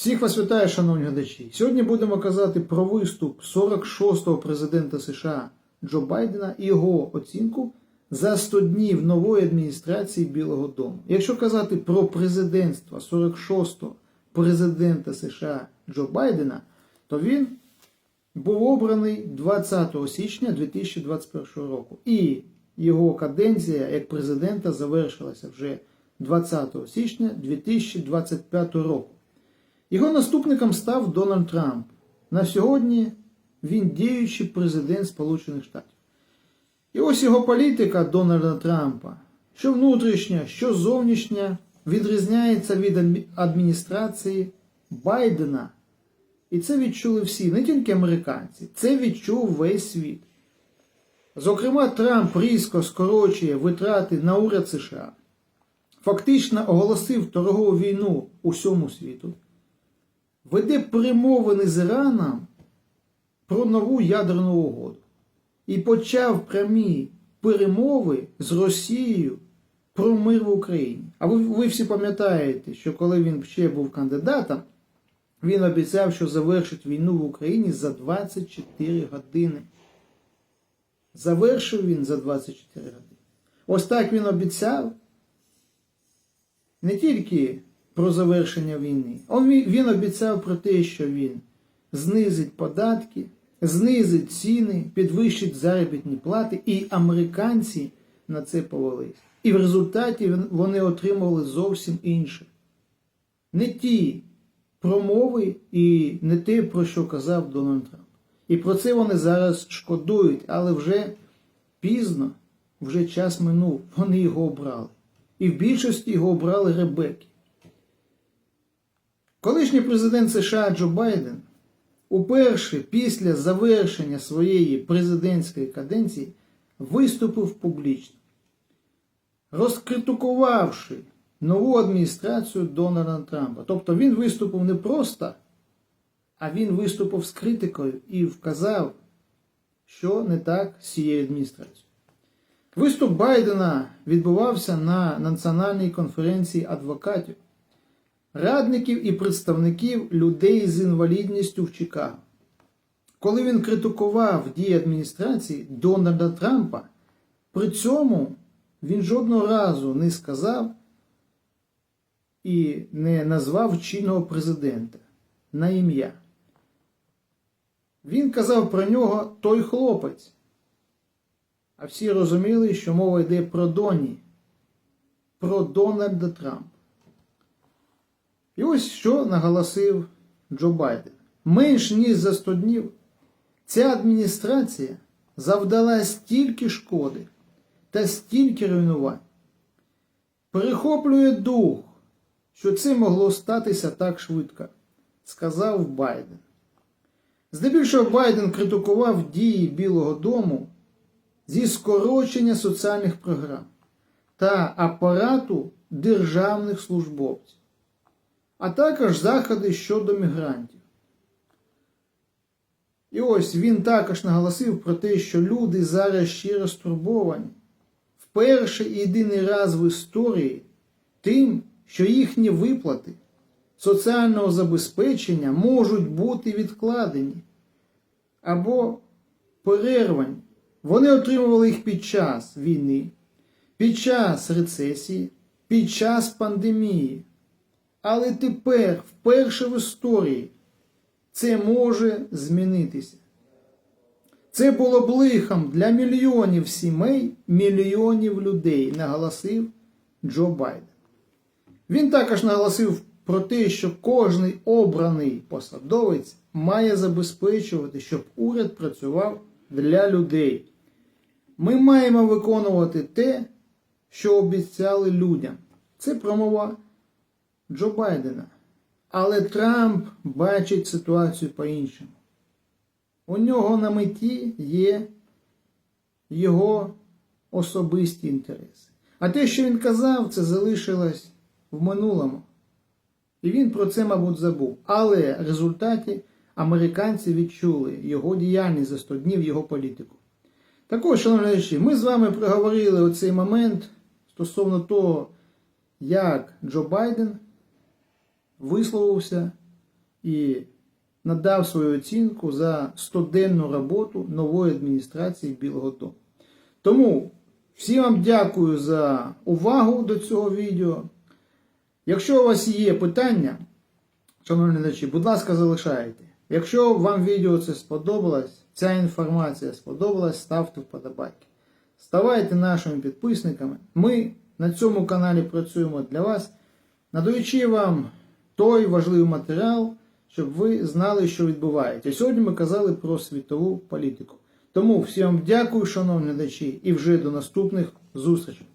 Всіх вас вітаю, шановні глядачі. Сьогодні будемо казати про виступ 46-го президента США Джо Байдена і його оцінку за 100 днів нової адміністрації Білого Дому. Якщо казати про президентство 46-го президента США Джо Байдена, то він був обраний 20 січня 2021 року. І його каденція як президента завершилася вже 20 січня 2025 року. Його наступником став Дональд Трамп. На сьогодні він діючий президент Сполучених Штатів. І ось його політика Дональда Трампа, що внутрішня, що зовнішня, відрізняється від адміністрації Байдена. І це відчули всі, не тільки американці, це відчув весь світ. Зокрема, Трамп різко скорочує витрати на уряд США, фактично оголосив торгову війну усьому світу, веде перемовини з Іраном про нову ядерну угоду і почав прямі перемови з Росією про мир в Україні. А ви, ви всі пам'ятаєте, що коли він ще був кандидатом, він обіцяв, що завершить війну в Україні за 24 години. Завершив він за 24 години. Ось так він обіцяв не тільки про завершення війни, він обіцяв про те, що він знизить податки, знизить ціни, підвищить заробітні плати, і американці на це повелись. І в результаті вони отримали зовсім інше. Не ті промови і не те, про що казав Дональд Трамп. І про це вони зараз шкодують, але вже пізно, вже час минув, вони його обрали. І в більшості його обрали Ребеки. Колишній президент США Джо Байден уперше після завершення своєї президентської каденції виступив публічно, розкритикувавши нову адміністрацію Дональда Трампа. Тобто він виступив не просто, а він виступив з критикою і вказав, що не так з цією адміністрацією. Виступ Байдена відбувався на національній конференції адвокатів, радників і представників людей з інвалідністю в Чикаго. Коли він критикував дії адміністрації Дональда Трампа, при цьому він жодного разу не сказав і не назвав чинного президента на ім'я. Він казав про нього той хлопець. А всі розуміли, що мова йде про Доні, про Дональда Трампа. І ось що наголосив Джо Байден. Менш ніж за 100 днів ця адміністрація завдала стільки шкоди та стільки руйнувань. Перехоплює дух, що це могло статися так швидко, сказав Байден. Здебільшого Байден критикував дії Білого Дому зі скорочення соціальних програм та апарату державних службовців, а також заходи щодо мігрантів. І ось він також наголосив про те, що люди зараз щиро стурбовані вперше і єдиний раз в історії тим, що їхні виплати соціального забезпечення можуть бути відкладені або перервані. Вони отримували їх під час війни, під час рецесії, під час пандемії. Але тепер, вперше в історії, це може змінитися. Це було б лихом для мільйонів сімей, мільйонів людей, наголосив Джо Байден. Він також наголосив про те, що кожний обраний посадовець має забезпечувати, щоб уряд працював для людей. Ми маємо виконувати те, що обіцяли людям. Це промова Джо Байдена. Але Трамп бачить ситуацію по-іншому. У нього на меті є його особисті інтереси. А те, що він казав, це залишилось в минулому. І він про це, мабуть, забув. Але в результаті американці відчули його діяльність за 100 днів, його політику. Також, шановні глядачі, ми з вами проговорили оцей момент стосовно того, як Джо Байден висловився і надав свою оцінку за 100-денну роботу нової адміністрації Білого Дому. Тому всім вам дякую за увагу до цього відео. Якщо у вас є питання, шановні глядачі, будь ласка, залишайте. Якщо вам відео це сподобалось, ця інформація сподобалась, ставте вподобайки. Ставайте нашими підписниками. Ми на цьому каналі працюємо для вас, надаючи вам той важливий матеріал, щоб ви знали, що відбувається. Сьогодні ми казали про світову політику. Тому всім вам дякую, шановні глядачі, і вже до наступних зустрічей.